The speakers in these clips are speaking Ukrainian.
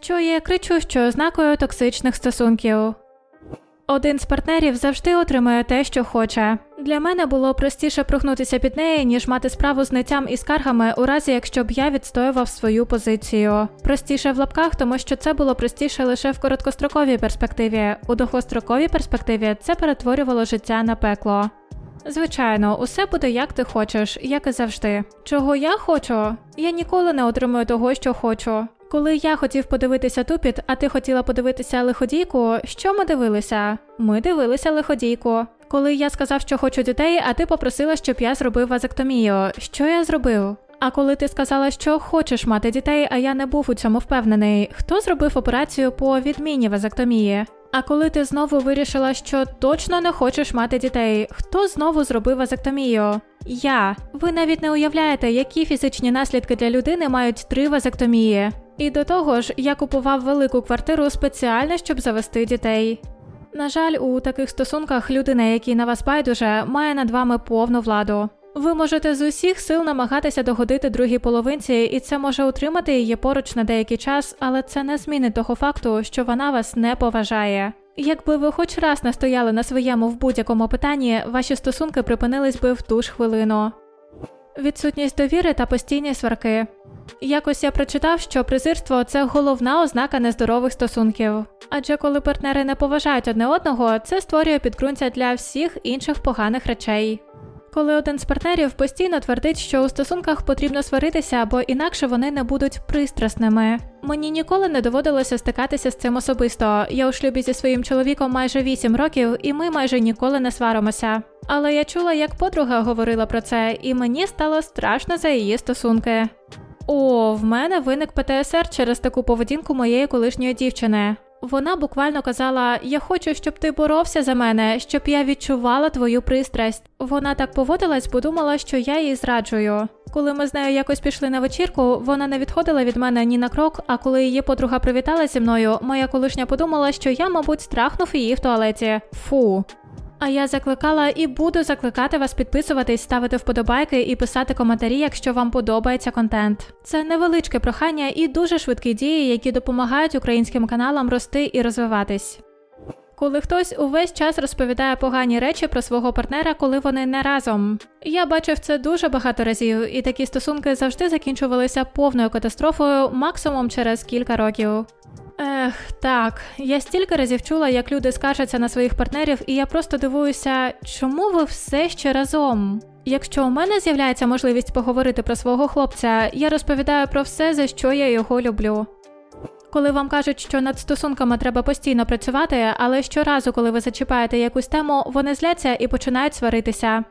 що є кричущою ознакою токсичних стосунків. Один з партнерів завжди отримує те, що хоче. Для мене було простіше прогнутися під неї, ніж мати справу з ниттям і скаргами, у разі якщо б я відстоював свою позицію. Простіше в лапках, тому що це було простіше лише в короткостроковій перспективі. У довгостроковій перспективі це перетворювало життя на пекло. Звичайно, усе буде як ти хочеш, як і завжди. Чого я хочу? Я ніколи не отримую того, що хочу. Коли я хотів подивитися тупіт, а ти хотіла подивитися лиходійку, що ми дивилися? Ми дивилися лиходійку. Коли я сказав, що хочу дітей, а ти попросила, щоб я зробив вазектомію. Що я зробив? А коли ти сказала, що хочеш мати дітей, а я не був у цьому впевнений, хто зробив операцію по відміні вазектомії? А коли ти знову вирішила, що точно не хочеш мати дітей, хто знову зробив вазектомію? Я. Ви навіть не уявляєте, які фізичні наслідки для людини мають три вазектомії. І до того ж, я купував велику квартиру спеціально, щоб завести дітей. На жаль, у таких стосунках людина, який на вас байдуже, має над вами повну владу. Ви можете з усіх сил намагатися догодити другій половинці, і це може утримати її поруч на деякий час, але це не змінить того факту, що вона вас не поважає. Якби ви хоч раз не стояли на своєму в будь-якому питанні, ваші стосунки припинились би в ту ж хвилину. Відсутність довіри та постійні сварки. Якось я прочитав, що презирство це головна ознака нездорових стосунків. Адже коли партнери не поважають одне одного, це створює підґрунтя для всіх інших поганих речей. Коли один з партнерів постійно твердить, що у стосунках потрібно сваритися, бо інакше вони не будуть пристрасними. Мені ніколи не доводилося стикатися з цим особисто. Я у шлюбі зі своїм чоловіком майже 8 років, і ми майже ніколи не сваримося. Але я чула, як подруга говорила про це, і мені стало страшно за її стосунки. О, в мене виник ПТСР через таку поведінку моєї колишньої дівчини. Вона буквально казала: Я хочу, щоб ти боровся за мене, щоб я відчувала твою пристрасть. Вона так поводилась, бо думала, що я її зраджую. Коли ми з нею якось пішли на вечірку, вона не відходила від мене ні на крок. А коли її подруга привітала зі мною, моя колишня подумала, що я, мабуть, страхнув її в туалеті. Фу. А я закликала і буду закликати вас підписуватись, ставити вподобайки і писати коментарі, якщо вам подобається контент. Це невеличке прохання і дуже швидкі дії, які допомагають українським каналам рости і розвиватись. Коли хтось увесь час розповідає погані речі про свого партнера, коли вони не разом. Я бачив це дуже багато разів, і такі стосунки завжди закінчувалися повною катастрофою, максимум через кілька років. Ех, так, я стільки разів чула, як люди скаржаться на своїх партнерів, і я просто дивуюся, чому ви все ще разом? Якщо у мене з'являється можливість поговорити про свого хлопця, я розповідаю про все, за що я його люблю. Коли вам кажуть, що над стосунками треба постійно працювати, але щоразу, коли ви зачіпаєте якусь тему, вони зляться і починають сваритися.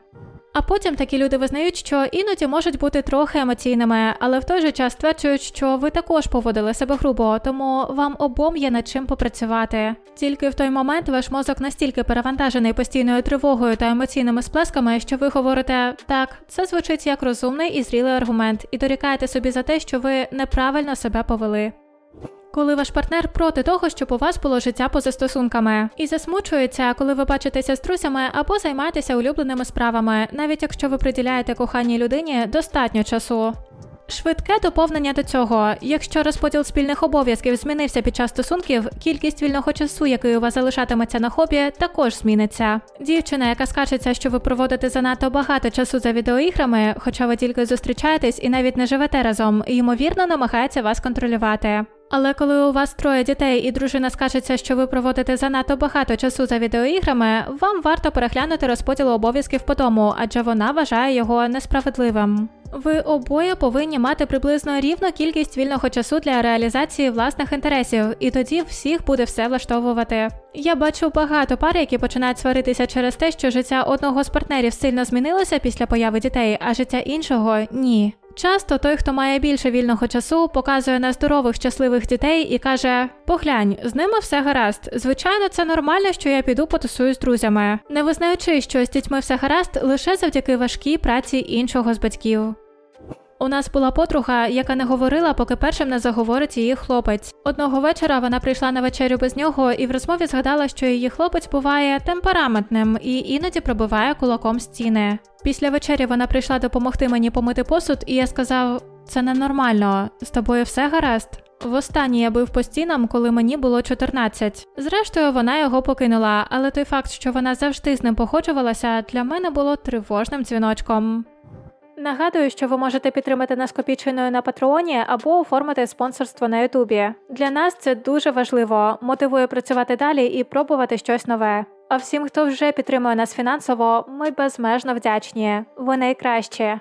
А потім такі люди визнають, що іноді можуть бути трохи емоційними, але в той же час стверджують, що ви також поводили себе грубо, тому вам обом є над чим попрацювати. Тільки в той момент ваш мозок настільки перевантажений постійною тривогою та емоційними сплесками, що ви говорите так, це звучить як розумний і зрілий аргумент, і дорікаєте собі за те, що ви неправильно себе повели. Коли ваш партнер проти того, щоб у вас було життя поза стосунками, і засмучується, коли ви бачитеся з друзями або займаєтеся улюбленими справами, навіть якщо ви приділяєте коханій людині достатньо часу. Швидке доповнення до цього. Якщо розподіл спільних обов'язків змінився під час стосунків, кількість вільного часу, який у вас залишатиметься на хобі, також зміниться. Дівчина, яка скаржиться, що ви проводите занадто багато часу за відеоіграми, хоча ви тільки зустрічаєтесь і навіть не живете разом, ймовірно, намагається вас контролювати. Але коли у вас троє дітей і дружина скажеться, що ви проводите занадто багато часу за відеоіграми, вам варто переглянути розподіл обов'язків по дому, адже вона вважає його несправедливим. Ви обоє повинні мати приблизно рівну кількість вільного часу для реалізації власних інтересів, і тоді всіх буде все влаштовувати. Я бачу багато пар, які починають сваритися через те, що життя одного з партнерів сильно змінилося після появи дітей, а життя іншого ні. Часто той, хто має більше вільного часу, показує на здорових, щасливих дітей і каже: Поглянь, з ними все гаразд. Звичайно, це нормально, що я піду потусую з друзями, не визнаючи, що з дітьми все гаразд лише завдяки важкій праці іншого з батьків. У нас була подруга, яка не говорила, поки першим не заговорить її хлопець. Одного вечора вона прийшла на вечерю без нього і в розмові згадала, що її хлопець буває темпераментним і іноді пробиває кулаком стіни. Після вечері вона прийшла допомогти мені помити посуд, і я сказав: це ненормально, з тобою все гаразд. Востаннє я бив по стінам, коли мені було 14. Зрештою, вона його покинула, але той факт, що вона завжди з ним походжувалася, для мене було тривожним дзвіночком. Нагадую, що ви можете підтримати нас копійчиною на Патреоні або оформити спонсорство на Ютубі. Для нас це дуже важливо, мотивує працювати далі і пробувати щось нове. А всім, хто вже підтримує нас фінансово, ми безмежно вдячні. Ви найкращі.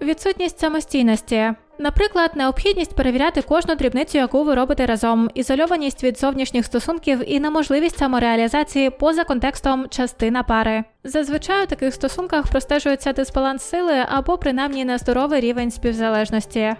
Відсутність самостійності. Наприклад, необхідність перевіряти кожну дрібницю, яку ви робите разом, ізольованість від зовнішніх стосунків і неможливість самореалізації поза контекстом частина пари. Зазвичай у таких стосунках простежується дисбаланс сили або принаймні нездоровий рівень співзалежності.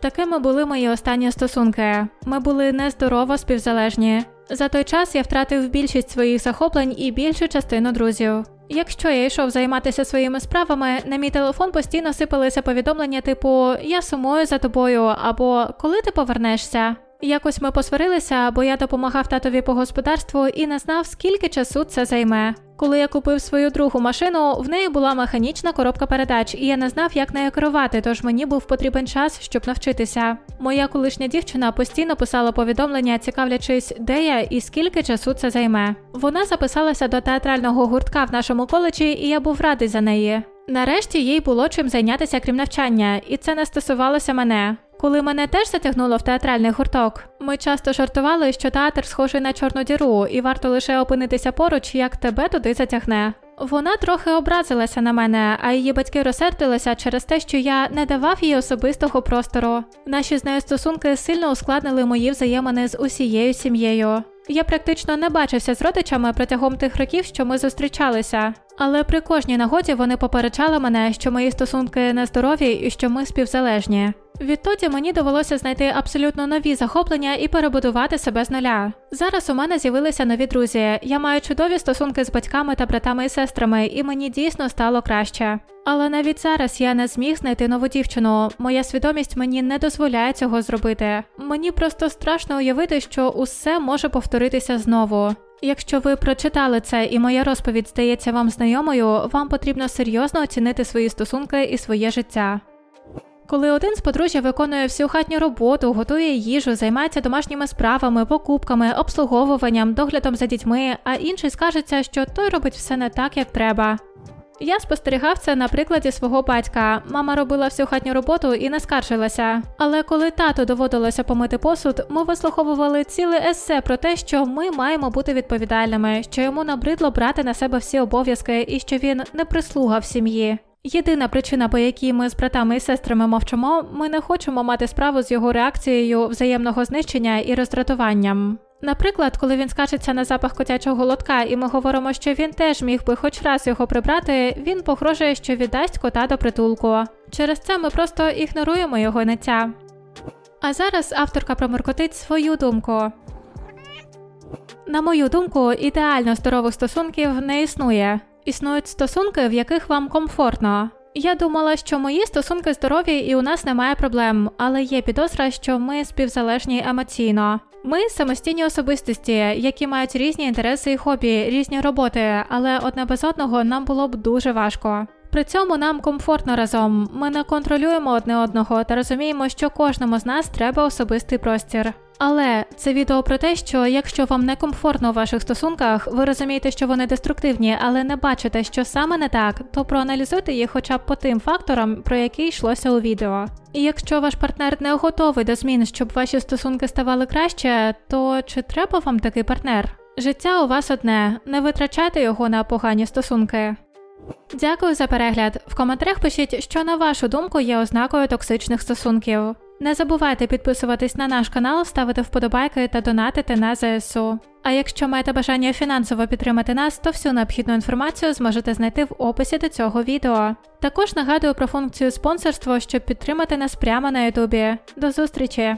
Такими були мої останні стосунки. Ми були нездорово співзалежні. За той час я втратив більшість своїх захоплень і більшу частину друзів. Якщо я йшов займатися своїми справами, на мій телефон постійно сипалися повідомлення типу Я сумую за тобою або Коли ти повернешся. Якось ми посварилися, бо я допомагав татові по господарству і не знав, скільки часу це займе. Коли я купив свою другу машину, в неї була механічна коробка передач, і я не знав, як нею керувати, тож мені був потрібен час, щоб навчитися. Моя колишня дівчина постійно писала повідомлення, цікавлячись, де я і скільки часу це займе. Вона записалася до театрального гуртка в нашому коледжі, і я був радий за неї. Нарешті їй було чим зайнятися крім навчання, і це не стосувалося мене. Коли мене теж затягнуло в театральний гурток, ми часто жартували, що театр схожий на чорну діру, і варто лише опинитися поруч, як тебе туди затягне. Вона трохи образилася на мене, а її батьки розсердилися через те, що я не давав їй особистого простору. Наші з нею стосунки сильно ускладнили мої взаємини з усією сім'єю. Я практично не бачився з родичами протягом тих років, що ми зустрічалися. Але при кожній нагоді вони попереджали мене, що мої стосунки нездорові і що ми співзалежні. Відтоді мені довелося знайти абсолютно нові захоплення і перебудувати себе з нуля. Зараз у мене з'явилися нові друзі. Я маю чудові стосунки з батьками та братами і сестрами, і мені дійсно стало краще. Але навіть зараз я не зміг знайти нову дівчину. Моя свідомість мені не дозволяє цього зробити. Мені просто страшно уявити, що усе може повторитися знову. Якщо ви прочитали це і моя розповідь здається вам знайомою, вам потрібно серйозно оцінити свої стосунки і своє життя. Коли один з подружжя виконує всю хатню роботу, готує їжу, займається домашніми справами, покупками, обслуговуванням, доглядом за дітьми, а інший скажеться, що той робить все не так, як треба. Я спостерігав це на прикладі свого батька. Мама робила всю хатню роботу і не скаржилася. Але коли тату доводилося помити посуд, ми вислуховували ціле есе про те, що ми маємо бути відповідальними, що йому набридло брати на себе всі обов'язки і що він не прислуга в сім'ї. Єдина причина, по якій ми з братами і сестрами мовчимо, ми не хочемо мати справу з його реакцією взаємного знищення і роздратуванням. Наприклад, коли він скачеться на запах котячого лотка, і ми говоримо, що він теж міг би хоч раз його прибрати, він погрожує, що віддасть кота до притулку. Через це ми просто ігноруємо його ниття. А зараз авторка проморкотить свою думку. На мою думку, ідеально здорових стосунків не існує. Існують стосунки, в яких вам комфортно. Я думала, що мої стосунки здорові і у нас немає проблем, але є підозра, що ми співзалежні емоційно. Ми самостійні особистості, які мають різні інтереси і хобі, різні роботи, але одне без одного нам було б дуже важко. При цьому нам комфортно разом. Ми не контролюємо одне одного та розуміємо, що кожному з нас треба особистий простір. Але це відео про те, що якщо вам не комфортно у ваших стосунках, ви розумієте, що вони деструктивні, але не бачите, що саме не так, то проаналізуйте їх хоча б по тим факторам, про які йшлося у відео. І якщо ваш партнер не готовий до змін, щоб ваші стосунки ставали краще, то чи треба вам такий партнер? Життя у вас одне, не витрачайте його на погані стосунки. Дякую за перегляд. В коментарях пишіть, що на вашу думку є ознакою токсичних стосунків. Не забувайте підписуватись на наш канал, ставити вподобайки та донатити на ЗСУ. А якщо маєте бажання фінансово підтримати нас, то всю необхідну інформацію зможете знайти в описі до цього відео. Також нагадую про функцію спонсорства, щоб підтримати нас прямо на Ютубі. До зустрічі!